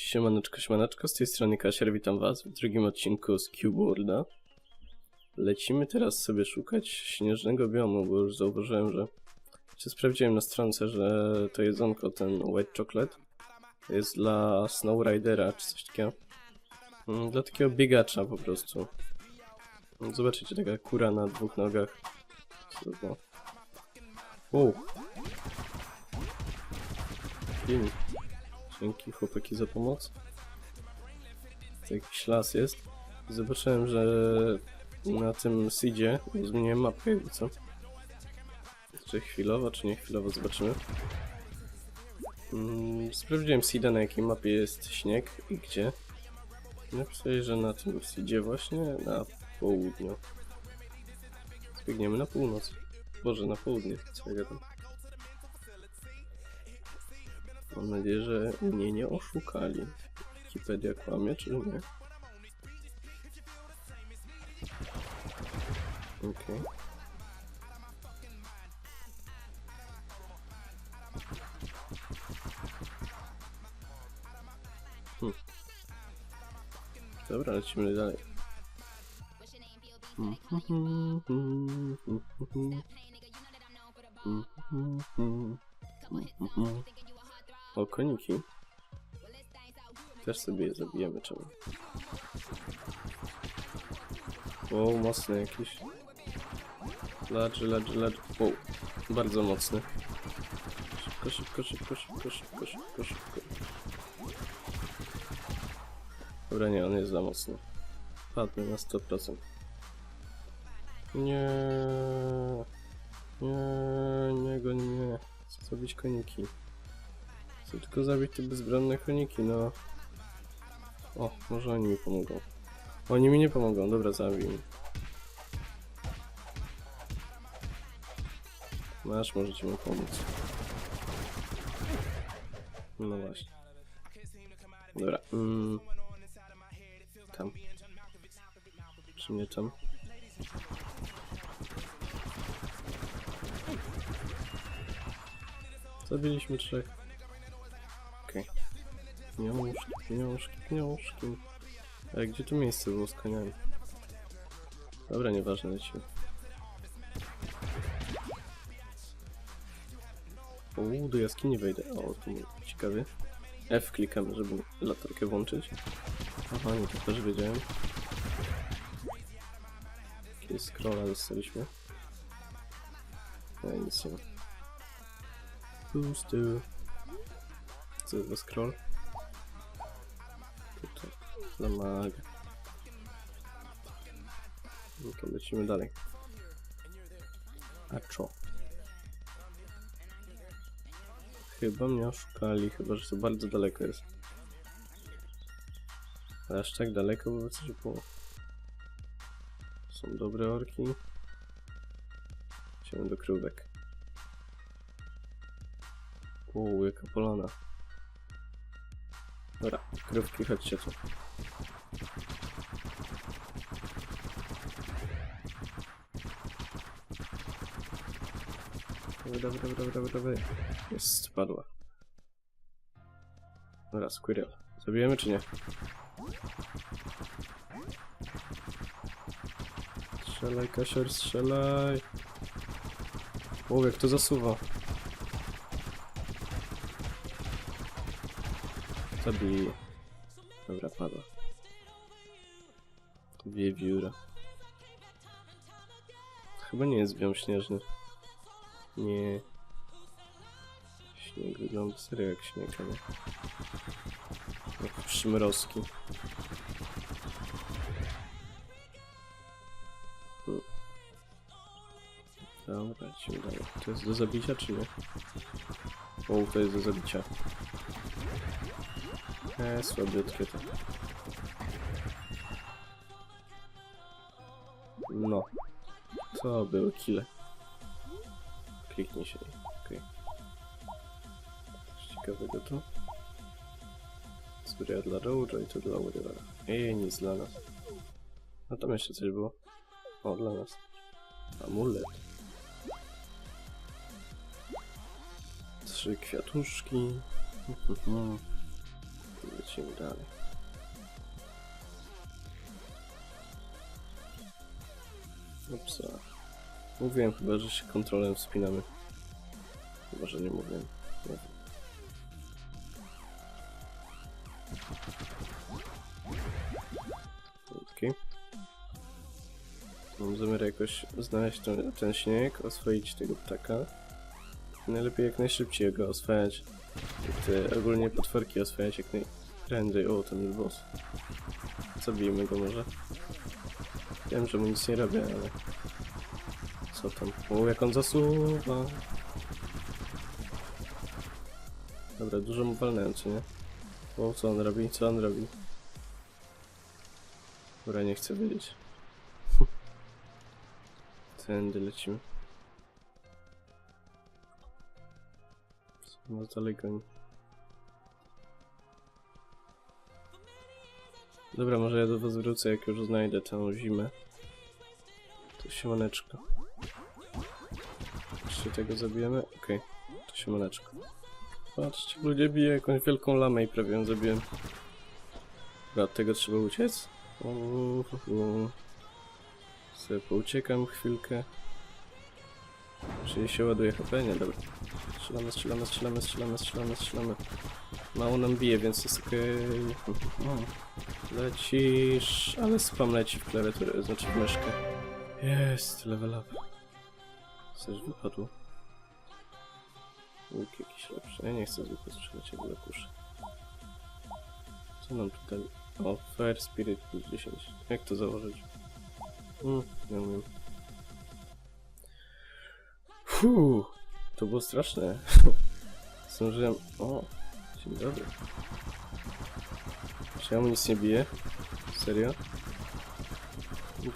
Siemaneczko, siemaneczko, z tej strony Kasier, witam was w drugim odcinku z Cube Worlda. Lecimy teraz sobie szukać śnieżnego biomu, bo już zauważyłem, że... Czy sprawdziłem na stronce, że to jedzonko, ten white chocolate, jest dla Snowridera, czy coś takiego. Mm, Dla takiego biegacza po prostu. Zobaczycie, taka kura na dwóch nogach. Cudno. Wow. Dzięki chłopaki za pomoc. To jakiś las jest. I Zobaczyłem, że na tym seedzie zmieniłem mapkę jakby co. Czy chwilowo, czy nie chwilowo zobaczymy. Mm, sprawdziłem seeda na jakiej mapie jest śnieg i gdzie. Napisali, że na tym seedzie właśnie na południu. Zbiegniemy na północ. Boże, na południe. Co ja? Mam nadzieję, że mnie nie oszukali. Wikipedia kłamie, czy nie? Okej. Hmm. Dobra, lecimy dalej. O, koniki. Też sobie je zabijemy, czemu? O, mocny jakiś. Ledży, ledży, ledży. O, bardzo mocny. Szybko, szybko, szybko, szybko, szybko, szybko, szybko. Dobra, nie, on jest za mocny. Padnę na 100%. Nie, nie, nie goń mnie. Chcę zabić koniki. Chcę tylko zabić te bezbronne koniki, no. O, może oni mi pomogą. Oni mi nie pomogą, dobra, zabij. Masz, możecie mi pomóc. No właśnie. Dobra, mm. Tam. Czy nie tam? Zabiliśmy trzech. Pieniążki, pieniążki, pieniążki. Ale gdzie to miejsce było z koniami? Dobra, nieważne, lecimy. Uuu, do jaskini wejdę. O, to ciekawie. F klikamy, żeby latarkę włączyć. Aha, nie, to też wiedziałem. Jakiegoś scrolla dostaliśmy. I nic nie ma. Pusty. Co to za scroll? Tutaj, dla maga. No to lecimy dalej. A co? Chyba mnie oszukali, chyba że to bardzo daleko jest. Aż tak daleko, bo coś było. Są dobre orki. Idziemy do krówek. Uuu, jaka polana. Dobra, krówki, chodźcie tu. Dobra, dobra, dobra, dobra, dobra. Jest, spadła. Dobra, squirrel. Zabijemy czy nie? Strzelaj, kasior, strzelaj. O, jak to zasuwa. Zabij. Dobra, padła. Wiewióra. Chyba nie jest biom śnieżny. Nie. Śnieg wygląda serio jak śnieg, ale... Jak przymrozki. Hmm. Dobra, lecimy dalej. To jest do zabicia, czy nie? O, to jest do zabicia. Eee, słabiutkie to. No. To były kile. Kliknij się. Okej. Coś ciekawego tu. Zbroja dla Roja i to dla Warriora. Ej, nic dla nas. A tam jeszcze coś było. O, dla nas. Amulet. Trzy kwiatuszki. Lecimy dalej. Upsa. Mówiłem chyba, że się kontrolem wspinamy. Chyba, że nie mówiłem. Nie. Mam zamiar jakoś znaleźć ten, ten śnieg, oswoić tego ptaka. Najlepiej jak najszybciej go oswajać. Te ogólnie potworki oswajać jak najprędzej. O, ten jest boss. Zabijmy go może. Wiem, że mu nic nie robię, ale... Co tam? O, jak on zasuwa! Dobra, dużo mu walnąłem, czy nie? O, co on robi? Co on robi? Dobra, nie chcę wiedzieć. Tędy lecimy. Nas dalej goni? Dobra, może ja do was wrócę, jak już znajdę tę zimę. To siemaneczko. Jeszcze tego zabijemy? Okej, to siemaneczko. Patrzcie, ludzie bije jakąś wielką lamę i prawie ją zabiłem. Dobra, od tego trzeba uciec? Uuu. Sobie pouciekam chwilkę. Czyli się ładuje HP? Nie, dobra. Strzelamy, strzelamy, strzelamy, strzelamy, strzelamy, strzelamy. Mało nam bije, więc jest okej. Lecisz, ale spam leci w klawiaturę, znaczy w myszkę. Jest, level up. Coś wypadło. Łuk jakiś lepszy. Ja nie chcę zwykle strzelać jak kuszy. Co nam tutaj? O, Fire Spirit plus 10. Jak to założyć? Mm, nie umiem. Fuu, to było straszne. Zdążyłem... O, dzień dobry. Czy ja mu nic nie bije? Serio?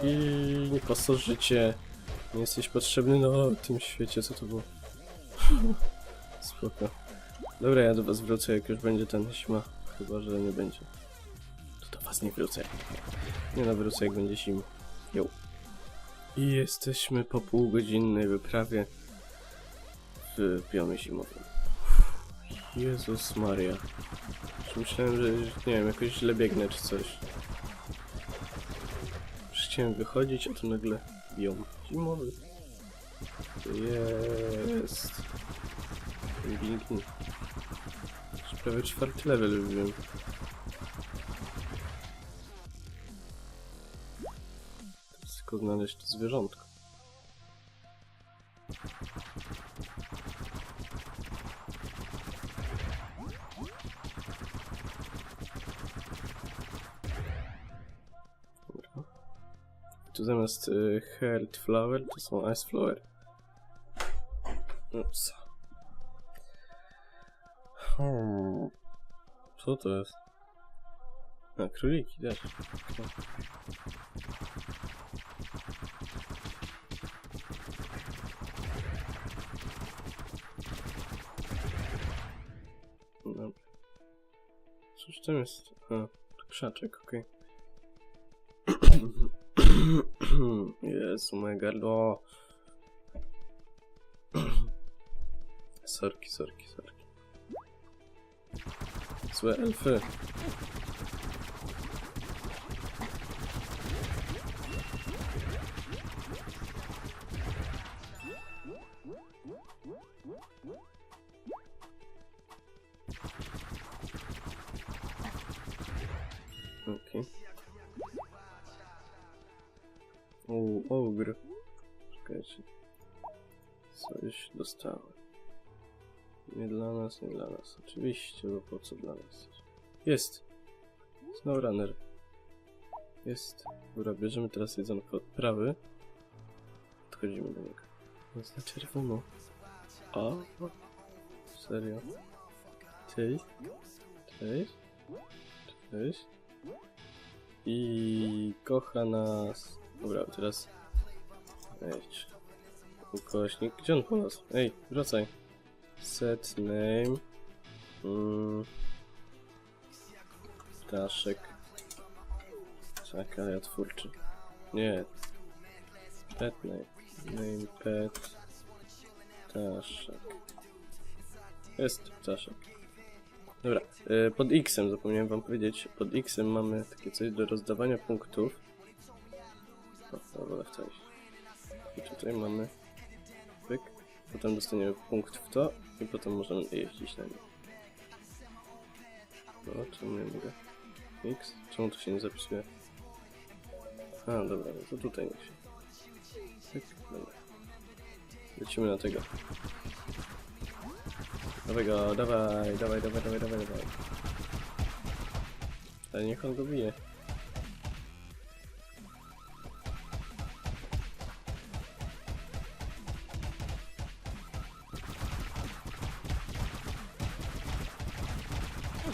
I nie po co życie. Nie jesteś potrzebny na tym świecie, co to było? Spoko. Dobra, ja do was wrócę, jak już będzie ten zima. Chyba, że nie będzie. To do was nie wrócę. Nie no, wrócę, jak będzie zima. Jo. I jesteśmy po półgodzinnej wyprawie w biomie zimowym. Jezus Maria. Myślałem, że nie wiem, jakoś źle biegnę czy coś. Chciałem wychodzić, a tu nagle zimowy. To jest. Już prawie czwarty level wiem. Teraz tylko znaleźć to zwierzątko. Zamiast y, Heart Flower to są Ice Flower. Ups. Hmm. Co to jest? A, króliki. Cóż tam jest? A, krzaczek, okej. yes, oh my god, oh. sorry, sorry, sorry. Swelf. What? Ogr. Czekajcie. Coś dostałem. Nie dla nas, nie dla nas. Oczywiście, bo po co dla nas? Jest! Snowrunner. Jest. Dobra, bierzemy teraz jedzonko od prawy. Podchodzimy do niego. Jest na czerwono. A? Serio? Cześć? Cześć? Cześć? I kocha nas. Dobra, teraz. Ejdź. Ukośnik. Gdzie on polazł? Ej, wracaj. Set name. Mm. Ptaszek. Czekaj, ja twórczy. Nie. Pet name. Name pet. Ptaszek. Jest ptaszek. Dobra, e, pod X-em zapomniałem wam powiedzieć. Pod X-em mamy takie coś do rozdawania punktów. Dobra, wstać. I tutaj mamy pyk. Potem dostaniemy punkt w to i potem możemy jeździć na nim. No, czemu nie mogę? X? Czemu to się nie zapisuje? A, dobra, to tutaj niech się. Pyk, dobra. Lecimy na tego. Dawaj go, dawaj, dawaj, dawaj, dawaj, dawaj, dawaj. Ale niech on go bije.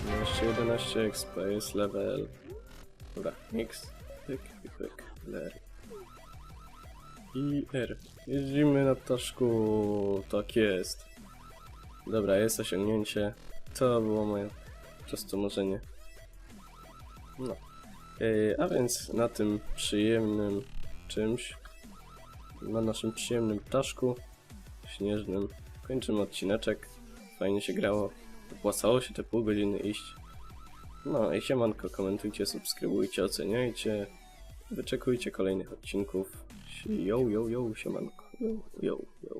No Jeszcze 11 XP jest level. Dobra, X, pyk, pyk, pyk, L. I R. Jeździmy na ptaszku, tak jest. Dobra, jest osiągnięcie. To było moje proste. No. Yy, a więc na tym przyjemnym czymś, na naszym przyjemnym ptaszku śnieżnym kończymy odcineczek. Fajnie się grało. Opłacało się te pół godziny iść. No i siemanko, komentujcie, subskrybujcie, oceniajcie. Wyczekujcie kolejnych odcinków. Yo, yo, yo, siemanko. Yo, yo, yo.